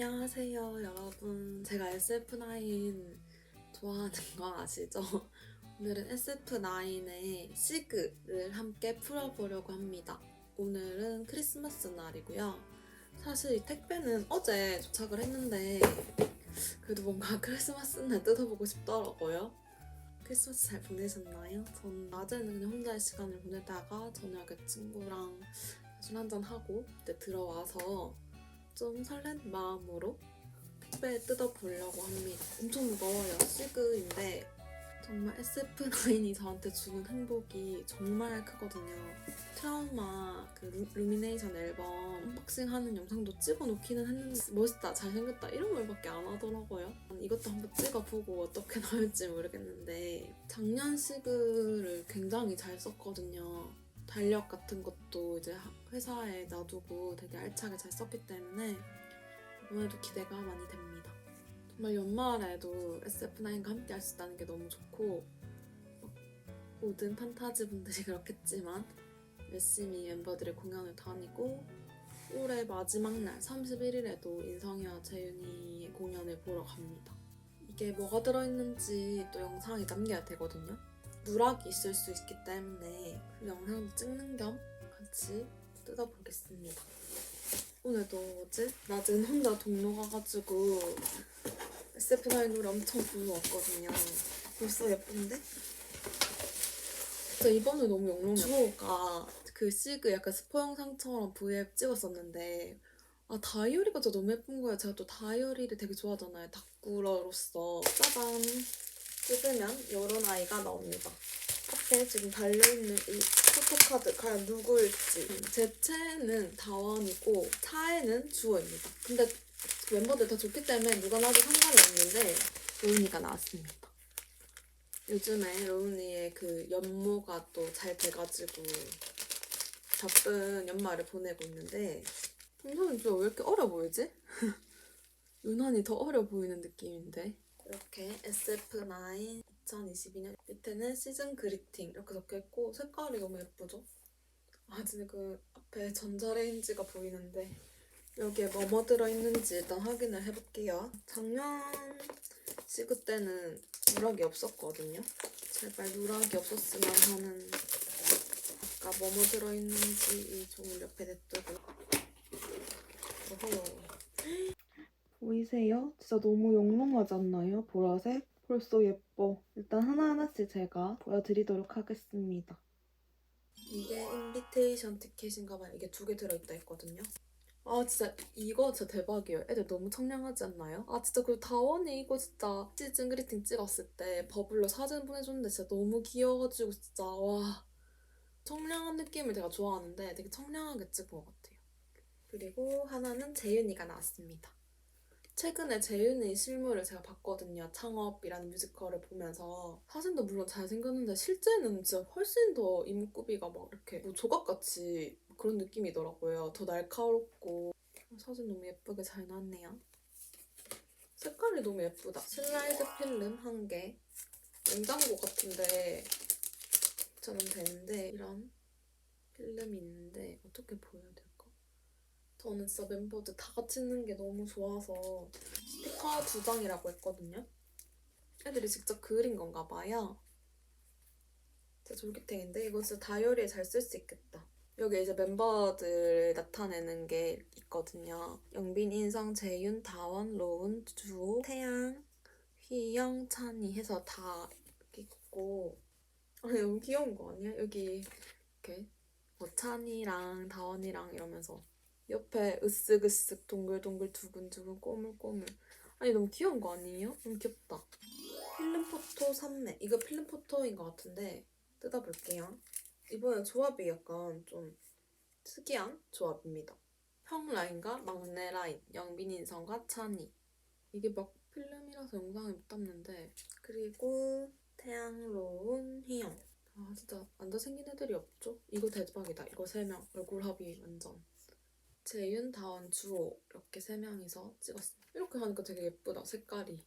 안녕하세요, 여러분. 제가 SF9 좋아하는 거 아시죠? 오늘은 SF9의 시그를 함께 풀어보려고 합니다. 오늘은 크리스마스 날이고요. 사실 이 택배는 어제 도착을 했는데 그래도 뭔가 크리스마스 날 뜯어보고 싶더라고요. 크리스마스 잘 보내셨나요? 전 낮에는 그냥 혼자의 시간을 보내다가 저녁에 친구랑 술 한잔 하고 그때 들어와서 좀 설렌 마음으로 택배 뜯어보려고 합니다. 엄청 무거워요. 시그인데 정말 SF9이 저한테 주는 행복이 정말 크거든요. 트라우마 그 루, 루미네이션 앨범 언박싱 하는 영상도 찍어놓기는 했는데 멋있다, 잘생겼다 이런 말밖에 안 하더라고요. 이것도 한번 찍어보고 어떻게 나올지 모르겠는데 작년 시그를 굉장히 잘 썼거든요. 달력 같은 것도 이제 회사에 놔두고 되게 알차게 잘 썼기 때문에 이번에도 기대가 많이 됩니다. 정말 연말에도 SF9과 함께 할 수 있다는 게 너무 좋고 막 모든 판타지 분들이 그렇겠지만 열심히 멤버들의 공연을 다니고 올해 마지막 날 31일에도 인성이와 재윤이의 공연을 보러 갑니다. 이게 뭐가 들어있는지 또 영상에 남겨야 되거든요. 누락이 있을 수 있기 때문에 그 영상도 찍는 겸 같이 뜯어보겠습니다. 오늘도 뭐지? 낮은 혼자 동로 가가지고 SF9 노래 엄청 부르고 왔거든요. 벌써 예쁜데? 진짜 이번에 너무 영롱해. 주호가 그 시그 약간 스포 영상처럼 브이앱 찍었었는데 아 다이어리가 진짜 너무 예쁜 거예요. 제가 또 다이어리를 되게 좋아하잖아요. 닥구러로서 짜잔 뜯으면 이런 아이가 나옵니다. 앞에 지금 달려있는 이 포토카드 과연 누구일지 제 채는 다원이고 차에는 주호입니다. 근데 멤버들 다 좋기 때문에 누가 나도 상관이 없는데 로운이가 나왔습니다. 요즘에 로운이의 그 연모가 또 잘 돼가지고 바쁜 연말을 보내고 있는데 동선은 왜 이렇게 어려 보이지? 유난히 더 어려 보이는 느낌인데 이렇게 SF9 2022년 밑에는 시즌 그리팅 이렇게 적혀있고 색깔이 너무 예쁘죠? 아 진짜 그 앞에 전자레인지가 보이는데 여기에 뭐뭐 들어있는지 일단 확인을 해볼게요. 작년 시그 때는 누락이 없었거든요. 제발 누락이 없었으면 하는 아까 뭐뭐 들어있는지 이 종을 옆에 냅두고. 어허 보이세요? 진짜 너무 영롱하지 않나요? 보라색? 벌써 예뻐. 일단 하나하나씩 제가 보여드리도록 하겠습니다. 이게 인비테이션 티켓인가 봐요. 이게 두 개 들어있다 했거든요. 아 진짜 이거 진짜 대박이에요. 애들 너무 청량하지 않나요? 아 진짜 그 다원이 이거 진짜 시즌 그리팅 찍었을 때 버블로 사진 보내줬는데 진짜 너무 귀여워가지고 진짜 와 청량한 느낌을 제가 좋아하는데 되게 청량하게 찍은 것 같아요. 그리고 하나는 재윤이가 나왔습니다. 최근에 재윤의 실물을 제가 봤거든요. 창업이라는 뮤지컬을 보면서 사진도 물론 잘생겼는데 실제는 진짜 훨씬 더 입구비가 막 이렇게 뭐 조각같이 그런 느낌이더라고요. 더 날카롭고 사진 너무 예쁘게 잘 나왔네요. 색깔이 너무 예쁘다. 슬라이드 필름 한 개. 냉장고 같은데 저는 되는데 이런 필름이 있는데 어떻게 보여야 될까? 저는 진짜 멤버들 다 같이 있는 게 너무 좋아서 스티커 두 장이라고 했거든요. 애들이 직접 그린 건가 봐요. 진짜 졸기탱인데 이거 진짜 다이어리에 잘 쓸 수 있겠다. 여기 이제 멤버들 나타내는 게 있거든요. 영빈, 인성, 재윤, 다원, 로운, 주호, 태양, 휘영, 찬이 해서 다 이렇게 있고 아니 너무 귀여운 거 아니야? 여기 이렇게 뭐 찬이랑 다원이랑 이러면서 옆에 으쓱으쓱 동글동글 두근두근 꼬물꼬물. 아니 너무 귀여운 거 아니에요? 너무 귀엽다. 필름 포토 3매 이거 필름 포토인 것 같은데 뜯어볼게요. 이번엔 조합이 약간 좀 특이한 조합입니다. 형 라인과 막내 라인 영빈 인성과 찬이. 이게 막 필름이라서 영상에 못 담는데. 그리고 태양, 로운, 희영. 아 진짜 완전 생긴 애들이 없죠? 이거 대박이다. 이거 3명. 얼굴 합이 완전 재윤, 다원, 주호 이렇게 세 명이서 찍었어요. 이렇게 하니까 되게 예쁘다 색깔이.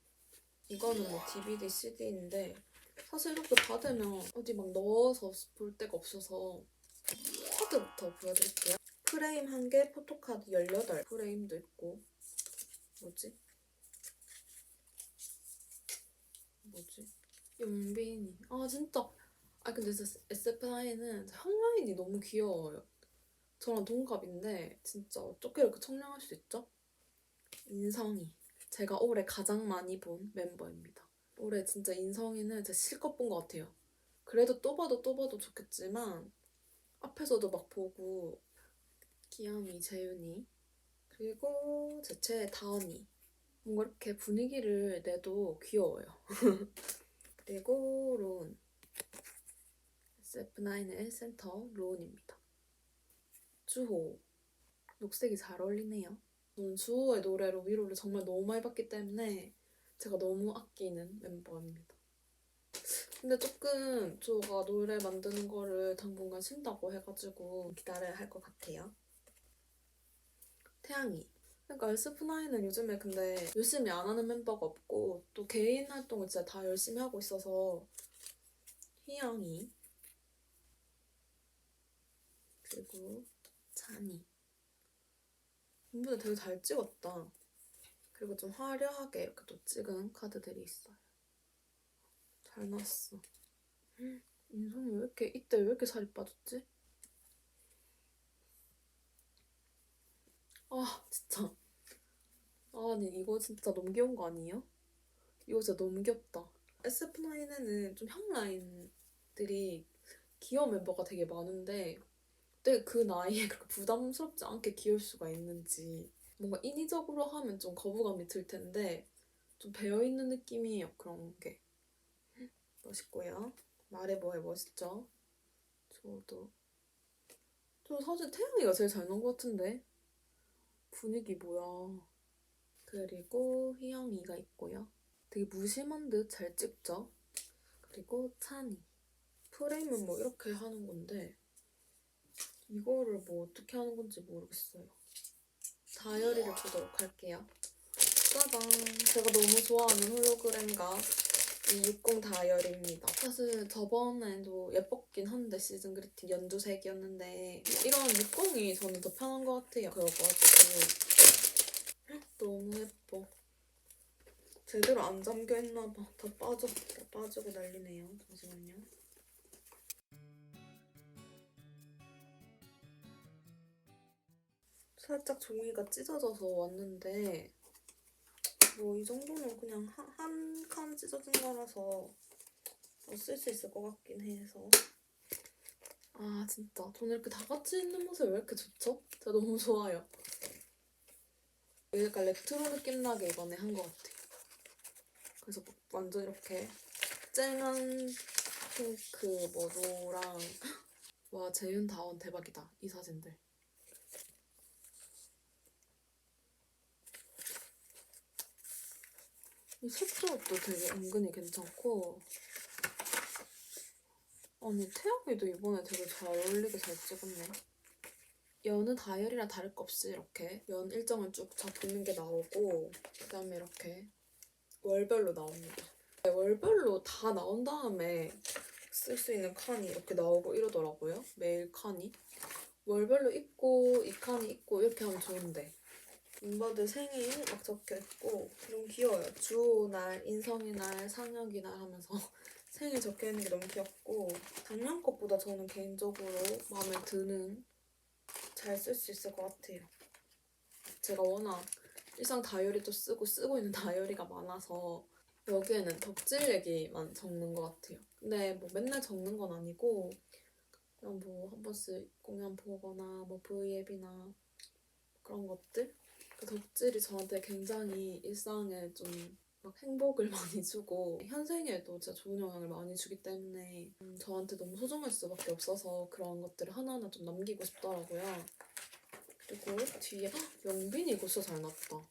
이거는 뭐 DVD, CD인데 사실 이렇게 받으면 어디 막 넣어서 볼 데가 없어서 카드부터 보여드릴게요. 프레임 한 개, 포토카드 18 프레임도 있고 뭐지? 뭐지? 용빈이. 아 진짜. 아 근데 진짜 SF9은 형 라인이 너무 귀여워요. 저랑 동갑인데 진짜 어떻게 이렇게 청량할 수 있죠? 인성이. 제가 올해 가장 많이 본 멤버입니다. 올해 진짜 인성이는 제가 실컷 본 것 같아요. 그래도 또 봐도 또 봐도 좋겠지만 앞에서도 막 보고 기암이, 재윤이 그리고 제체 다은이 뭔가 이렇게 분위기를 내도 귀여워요. 그리고 론 SF9의 센터 론입니다. 주호 녹색이 잘 어울리네요. 저는 주호의 노래로 위로를 정말 너무 많이 받기 때문에 제가 너무 아끼는 멤버입니다. 근데 조금 주호가 노래 만드는 거를 당분간 쉰다고 해가지고 기다려야 할 것 같아요. 태양이. 그러니까 SF9은 요즘에 근데 열심히 안 하는 멤버가 없고 또 개인 활동을 진짜 다 열심히 하고 있어서 희영이 그리고 찬이 이번에 되게 잘 찍었다. 그리고 좀 화려하게 이렇게 또 찍은 카드들이 있어요. 잘 나왔어. 헉, 인성이 왜 이렇게 이때 왜 이렇게 살이 빠졌지? 아 진짜 아니 이거 진짜 너무 귀여운 거 아니에요? 이거 진짜 너무 귀엽다. SF9에는 좀 형 라인들이 귀여운 멤버가 되게 많은데 어떻게 그 나이에 그렇게 부담스럽지 않게 귀여울 수가 있는지 뭔가 인위적으로 하면 좀 거부감이 들 텐데 좀 배어있는 느낌이에요 그런 게. 멋있고요. 말해 뭐해 멋있죠? 저도. 저 사실 태양이가 제일 잘 나온 것 같은데. 분위기 뭐야. 그리고 희영이가 있고요. 되게 무심한 듯 잘 찍죠? 그리고 찬이. 프레임은 뭐 이렇게 하는 건데 이거를 뭐 어떻게 하는 건지 모르겠어요. 다이어리를 보도록 할게요. 짜잔! 제가 너무 좋아하는 홀로그램과 이 60 다이어리입니다. 사실 저번에도 예뻤긴 한데 시즌 그리팅 연두색이었는데 이런 60이 저는 더 편한 것 같아요. 그래가지고 너무 예뻐. 제대로 안 잠겨 있나 봐. 다 빠져, 다 빠지고 난리네요. 잠시만요. 살짝 종이가 찢어져서 왔는데 뭐 이 정도는 그냥 한 칸 찢어진 거라서 쓸 수 있을 것 같긴 해서. 아 진짜. 저는 이렇게 다 같이 있는 모습이 왜 이렇게 좋죠? 진짜 너무 좋아요. 약간 레트로 느낌 나게 이번에 한 것 같아요. 그래서 막 완전 이렇게 쨍한 핑크 뭐 노랑. 와 재윤 다원 대박이다 이 사진들 이 색조도 되게 은근히 괜찮고. 아니 태양이도 이번에 되게 잘 어울리게 잘 찍었네. 연은 다이어리랑 다를 것 없이 이렇게 연 일정을 쭉 잡는 게 나오고 그 다음에 이렇게 월별로 나옵니다. 네, 월별로 다 나온 다음에 쓸 수 있는 칸이 이렇게 나오고 이러더라고요. 매일 칸이. 월별로 있고 이 칸이 있고 이렇게 하면 좋은데 멤버들 생일 막 적혀 있고 너무 귀여워요. 주호 날, 인성이 날, 상혁이 날 하면서 생일 적혀 있는 게 너무 귀엽고 작년 것보다 저는 개인적으로 마음에 드는 잘 쓸 수 있을 것 같아요. 제가 워낙 일상 다이어리도 쓰고 쓰고 있는 다이어리가 많아서 여기에는 덕질 얘기만 적는 것 같아요. 근데 뭐 맨날 적는 건 아니고 그냥 뭐 한 번씩 공연 보거나 뭐 브이앱이나 그런 것들 그 덕질이 저한테 굉장히 일상에 좀 막 행복을 많이 주고 현생에도 진짜 좋은 영향을 많이 주기 때문에 음, 저한테 너무 소중할 수밖에 없어서 그런 것들을 하나하나 좀 남기고 싶더라고요. 그리고 뒤에 헉, 영빈이 이거 잘 났다.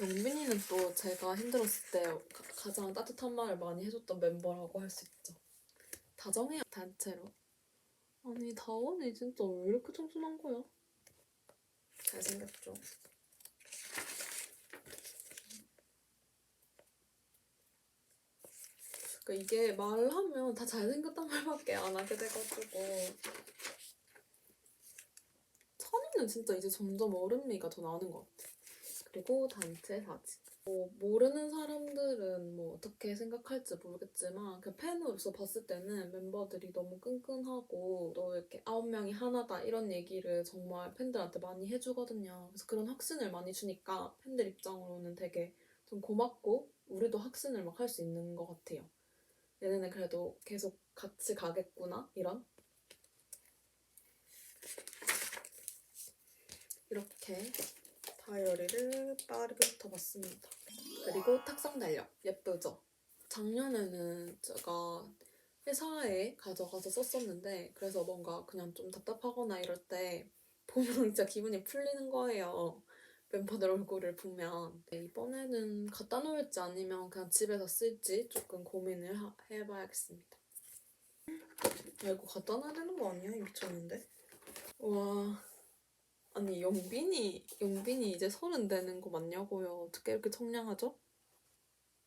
영빈이는 또 제가 힘들었을 때 가, 가장 따뜻한 말을 많이 해줬던 멤버라고 할 수 있죠. 다정해요 단체로. 아니 다원이 진짜 왜 이렇게 청순한 거야? 잘생겼죠. 그러니까 이게 말을 하면 다 잘생겼단 말밖에 안 하게 돼가지고 천이는 진짜 이제 점점 어른미가 더 나는 것 같아. 그리고 단체 사진. 뭐 모르는 사람들은 뭐 어떻게 생각할지 모르겠지만 그 팬으로서 봤을 때는 멤버들이 너무 끈끈하고 또 이렇게 아홉 명이 하나다 이런 얘기를 정말 팬들한테 많이 해주거든요. 그래서 그런 확신을 많이 주니까 팬들 입장으로는 되게 좀 고맙고 우리도 확신을 막 할 수 있는 것 같아요. 얘네는 그래도 계속 같이 가겠구나 이런 이렇게 다이어리를 빠르게 훑어봤습니다. 그리고 탁상 달력 예쁘죠? 작년에는 제가 회사에 가져가서 썼었는데 그래서 뭔가 그냥 좀 답답하거나 이럴 때 보면 진짜 기분이 풀리는 거예요. 멤버들 얼굴을 보면 네, 이번에는 갖다 놓을지 아니면 그냥 집에서 쓸지 조금 고민을 하- 해봐야겠습니다. 야 이거 갖다 놔야 되는 거 아니야? 미쳤는데? 와 아니 영빈이 영빈이 이제 서른 되는 거 맞냐고요? 어떻게 이렇게 청량하죠?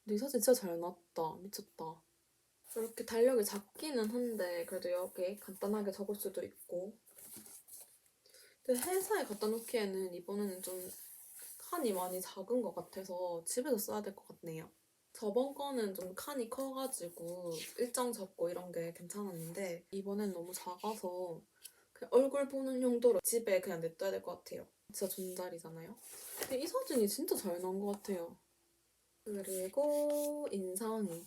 근데 이 사진 진짜 잘 나왔다 미쳤다. 이렇게 달력이 작기는 한데 그래도 여기 간단하게 적을 수도 있고 근데 회사에 갖다 놓기에는 이번에는 좀 칸이 많이 작은 것 같아서 집에서 써야 될 것 같네요. 저번 거는 좀 칸이 커가지고 일정 적고 이런 게 괜찮았는데 이번엔 너무 작아서 얼굴 보는 용도로 집에 그냥 냅둬야 될 것 같아요. 진짜 존잘이잖아요. 근데 이 사진이 진짜 잘 나온 것 같아요. 그리고 인상이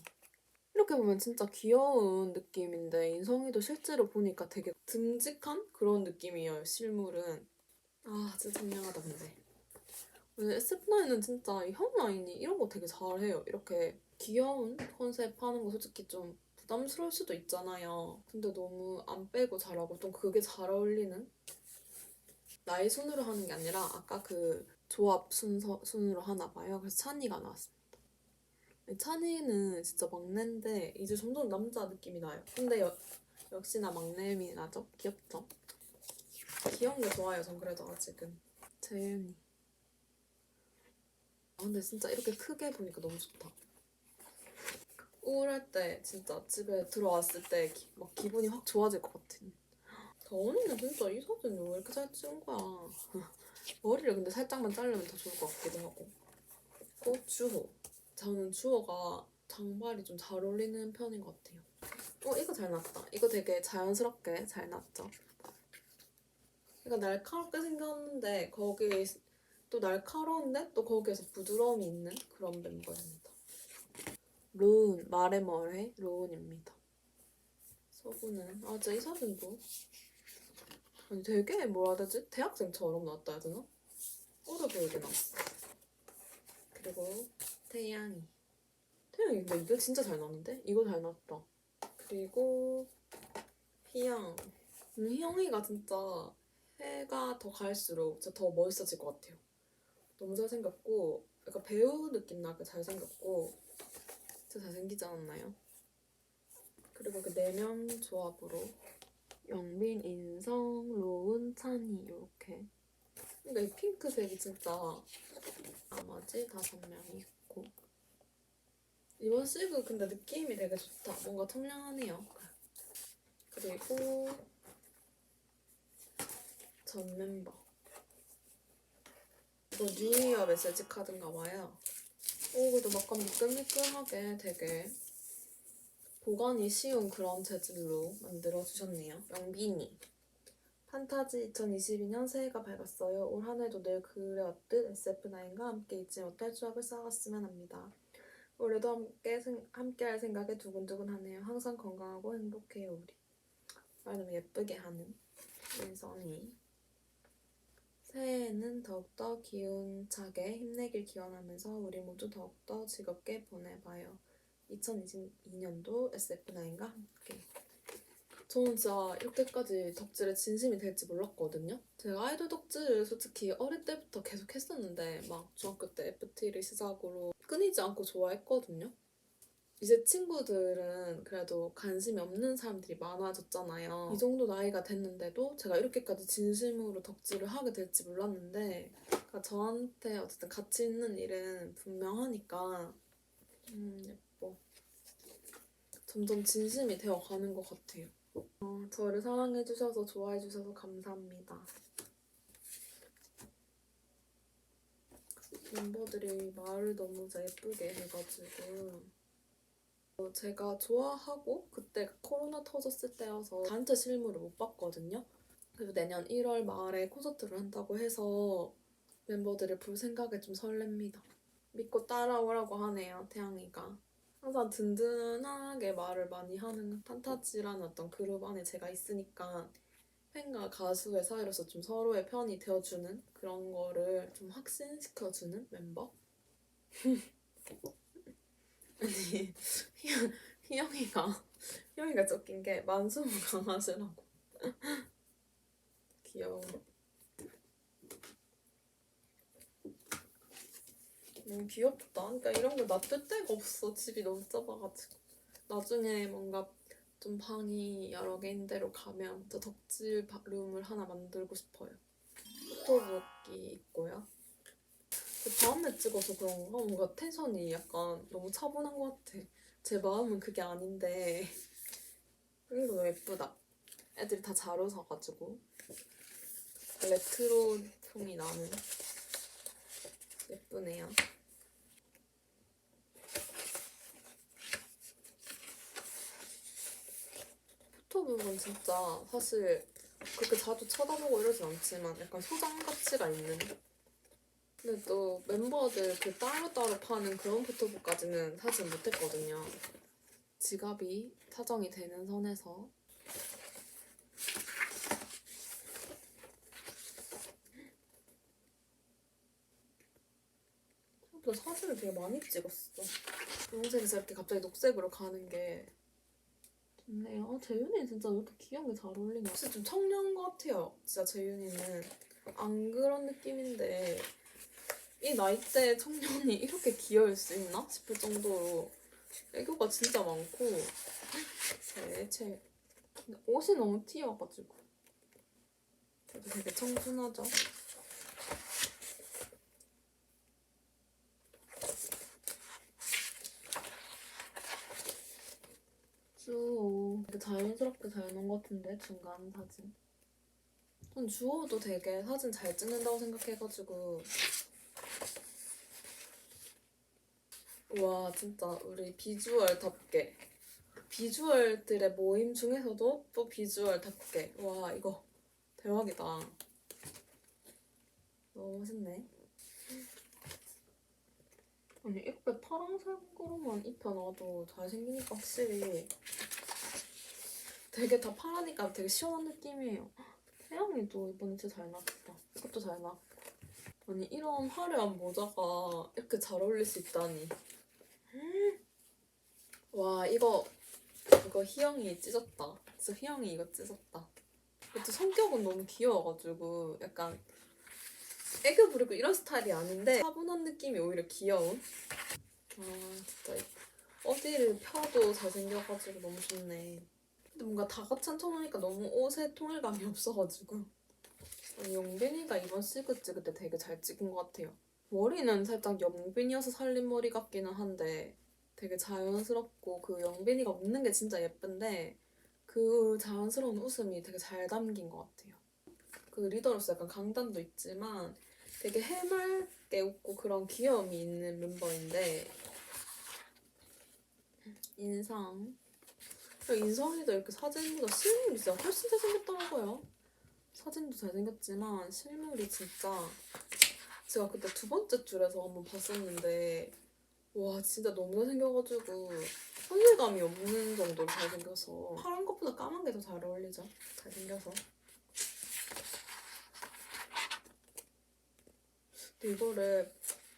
이렇게 보면 진짜 귀여운 느낌인데 인성이도 실제로 보니까 되게 듬직한 그런 느낌이에요. 실물은 아 진짜 청량하다 근데 근데 SF9은 진짜 이형 라인이 이런 거 되게 잘해요. 이렇게 귀여운 컨셉 하는 거 솔직히 좀 부담스러울 수도 있잖아요. 근데 너무 안 빼고 잘하고 좀 그게 잘 어울리는 나의 순으로 하는 게 아니라 아까 그 조합 순서 순으로 하나 봐요. 그래서 찬이가 나왔습니다. 찬이는 진짜 막내인데 이제 점점 남자 느낌이 나요. 근데 여, 역시나 막내미 나죠? 귀엽죠? 귀여운 게 좋아요. 전 그래도 아직은. 재윤이. 아 근데 진짜 이렇게 크게 보니까 너무 좋다. 우울할 때 진짜 집에 들어왔을 때 막 기분이 확 좋아질 것 같은. 더원이는 진짜 이 사진 왜 이렇게 잘 찍은 거야? 머리를 근데 살짝만 자르면 더 좋을 것 같기도 하고. 또 주호. 저는 주호가 장발이 좀 잘 어울리는 편인 것 같아요. 어 이거 잘 났다. 이거 되게 자연스럽게 잘 났죠. 그러니까 날카롭게 생겼는데 거기 또 날카로운데 또 거기에서 부드러움이 있는 그런 멤버입니다. 로운 말해 뭐해 로운입니다. 서구는 아 진짜 이 사진도 아니 되게 뭐라 해야 되지 대학생처럼 나왔다 해야 되나? 어려 보이게 나왔어. 그리고 태양이 태양이 근데 이거 진짜 잘 나왔는데 이거 잘 나왔다. 그리고 희영 음, 희영이가 진짜 해가 더 갈수록 진짜 더 멋있어질 것 같아요. 너무 잘생겼고 약간 배우 느낌 나게 잘생겼고 진짜 잘생기지 않았나요? 그리고 그 네 명 조합으로 영빈, 인성, 로운, 찬이 이렇게. 근데 이 핑크색이 진짜 나머지 다섯 명이 있고. 이번 시브 근데 느낌이 되게 좋다. 뭔가 청량하네요. 그리고 전 멤버. 이거 뉴이어 메시지 카드인가 봐요. 오, 그래도 약간 미끌미끌하게 되게 보관이 쉬운 그런 재질로 만들어주셨네요. 영빈이. 판타지 2022년 새해가 밝았어요. 올 한 해도 늘 그래왔듯 SF9과 함께 잊지 못할 추억을 쌓았으면 합니다. 올해도 함께, 생- 함께 할 생각에 두근두근하네요. 항상 건강하고 행복해요, 우리. 말 너무 예쁘게 하는 인성이. 새해에는 더욱더 기운차게 힘내길 기원하면서 우리 모두 더욱더 즐겁게 보내봐요. 2022년도 SF9과 함께. 저는 진짜 이렇게까지 덕질에 진심이 될지 몰랐거든요. 제가 아이돌 덕질을 솔직히 어릴 때부터 계속 했었는데 막 중학교 때 FT를 시작으로 끊이지 않고 좋아했거든요. 이제 친구들은 그래도 관심이 없는 사람들이 많아졌잖아요. 이 정도 나이가 됐는데도 제가 이렇게까지 진심으로 덕질을 하게 될지 몰랐는데 그러니까 저한테 어쨌든 가치 있는 일은 분명하니까 음 예뻐. 점점 진심이 되어가는 것 같아요. 어, 저를 사랑해주셔서 좋아해주셔서 감사합니다. 멤버들이 말을 너무 예쁘게 해가지고 어, 제가 좋아하고 그때 코로나 터졌을 때여서 단체 실물을 못 봤거든요. 그리고 내년 1월 말에 콘서트를 한다고 해서 멤버들을 볼 생각에 좀 설렙니다. 믿고 따라오라고 하네요, 태양이가. 항상 든든하게 말을 많이 하는 판타지라는 어떤 그룹 안에 제가 있으니까 팬과 가수의 사이로서 좀 서로의 편이 되어주는 그런 거를 좀 확신시켜주는 멤버? 아니 희영, 희영이가 희영이가 쫓긴 게 만수무 강아지라고. 귀여워. 너무 귀엽다. 그러니까 이런 거 놔둘 데가 없어. 집이 너무 좁아가지고. 나중에 뭔가 좀 방이 여러 개인 데로 가면 저 덕질 바- 룸을 하나 만들고 싶어요. 포토북이 있고요? 그 다음에 찍어서 그런가 뭔가 텐션이 약간 너무 차분한 것 같아. 제 마음은 그게 아닌데 너무 예쁘다. 애들이 다 잘 웃어가지고 레트로 풍이 나는 예쁘네요. 포토북은 진짜 사실 그렇게 자주 쳐다보고 이러진 않지만 약간 소장 가치가 있는 근데 또 멤버들 그 따로따로 파는 그런 포토북까지는 사진 못했거든요. 지갑이 사정이 되는 선에서 생각보다 사진을 되게 많이 찍었어. 분홍색에서 이렇게 갑자기 녹색으로 가는 게 좋네요. 아, 재윤이 진짜 왜 이렇게 귀여운 게 잘 어울리냐. 진짜 좀 청년 같아요. 진짜 재윤이는. 안 그런 느낌인데 이 나이대 청년이 이렇게 귀여울 수 있나 싶을 정도로 애교가 진짜 많고. 근데 옷이 너무 튀어가지고. 그래도 되게 청순하죠. 주호 되게 자연스럽게 잘 넣은 것 같은데 중간 사진. 전 주호도 되게 사진 잘 찍는다고 생각해가지고 와 진짜 우리 비주얼답게. 비주얼들의 모임 중에서도 또 비주얼답게. 와 이거 대박이다. 너무 멋있네. 아니 이렇게 파란색으로만 입혀놔도 잘생기니까 확실히 되게 다 파라니까 되게 시원한 느낌이에요. 태양이도 이번에 진짜 잘 나왔다. 이것도 잘 나왔고. 아니 이런 화려한 모자가 이렇게 잘 어울릴 수 있다니 와 이거 이거 희영이 찢었다. 진짜 희영이 이거 찢었다. 또 성격은 너무 귀여워가지고 약간 애교 부리고 이런 스타일이 아닌데 차분한 느낌이 오히려 귀여운. 아 진짜 어디를 펴도 잘생겨가지고 너무 좋네. 근데 뭔가 다 같이 한청하니까 너무 옷에 통일감이 없어가지고 아니, 영빈이가 이번 시그 찍을 때 되게 잘 찍은 것 같아요. 머리는 살짝 영빈이어서 살린 머리 같기는 한데 되게 자연스럽고 그 영빈이가 웃는 게 진짜 예쁜데 그 자연스러운 웃음이 되게 잘 담긴 것 같아요. 그 리더로서 약간 강단도 있지만 되게 해맑게 웃고 그런 귀여움이 있는 멤버인데 그리고 인성이도 이렇게 사진보다 실물이 진짜 훨씬 잘생겼더라고요. 사진도 잘생겼지만 실물이 진짜 제가 그때 두 번째 줄에서 한번 봤었는데 와 진짜 너무 잘생겨가지고 현실감이 없는 정도로 잘생겨서 파란 것보다 까만 게 더 잘 어울리죠 잘생겨서 근데 이거를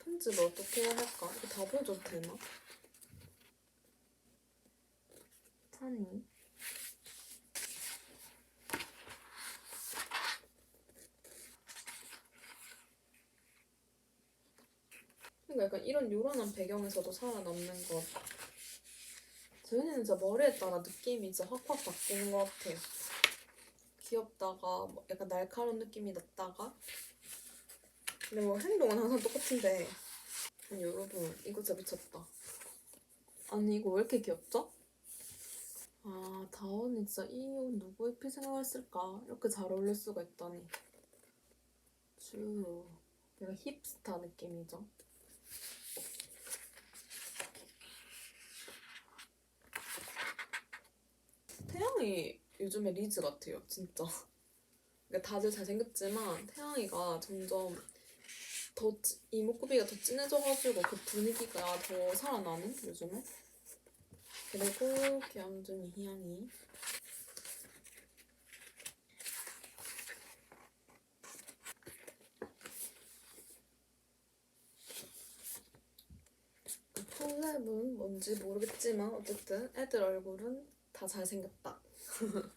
편집을 어떻게 해야 할까? 이거 다 보여줘도 되나? 찬이 그러니까 약간 이런 요란한 배경에서도 살아남는 것. 재윤이는 진짜 머리에 따라 느낌이 진짜 확확 바뀌는 것 같아요. 귀엽다가 뭐 약간 날카로운 느낌이 났다가 근데 뭐 행동은 항상 똑같은데 아니 여러분 이거 진짜 미쳤다. 아니 이거 왜 이렇게 귀엽죠? 아 다원이 진짜 이옷 누구 입힐 생각했을까? 이렇게 잘 어울릴 수가 있다니. 주 약간 힙스타 느낌이죠. 태양이 요즘에 리즈 같아요, 진짜. 그러니까 다들 잘생겼지만 태양이가 점점 더 찌- 이목구비가 더 진해져가지고 그 분위기가 더 살아나는 요즘에. 그리고 귀염둥이 희양이. 그 폴랩은 뭔지 모르겠지만 어쨌든 애들 얼굴은 다 잘생겼다.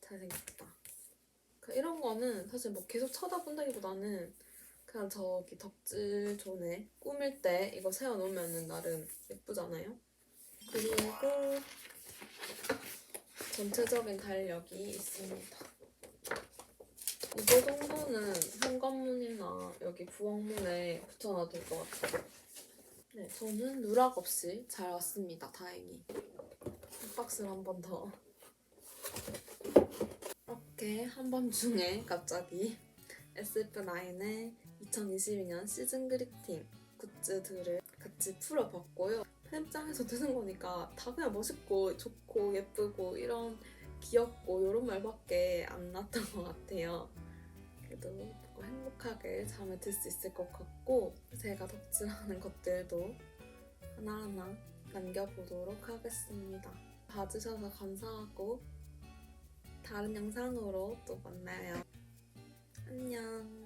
잘생겼다. 그 이런 거는 사실 뭐 계속 쳐다본다기보다는 그냥 저기 덕질 존에 꾸밀 때 이거 세워놓으면 나름 예쁘잖아요. 그리고 전체적인 달력이 있습니다. 이거 정도는 현관문이나 여기 부엌문에 붙여놔도 될 것 같아요. 네, 저는 누락 없이 잘 왔습니다. 다행히. 한 박스를 한 번 더. 이렇게 한밤중에 갑자기 SF9의 2022년 시즌 그리팅 굿즈들을 같이 풀어봤고요. 팬장에서 드는 거니까 다 그냥 멋있고 좋고 예쁘고 이런 귀엽고 이런 말밖에 안 났던 것 같아요. 그래도 행복하게 잠을 들 수 있을 것 같고 제가 덕질하는 것들도 하나하나 남겨보도록 하겠습니다. 봐주셔서 감사하고 다른 영상으로 또 만나요. 안녕.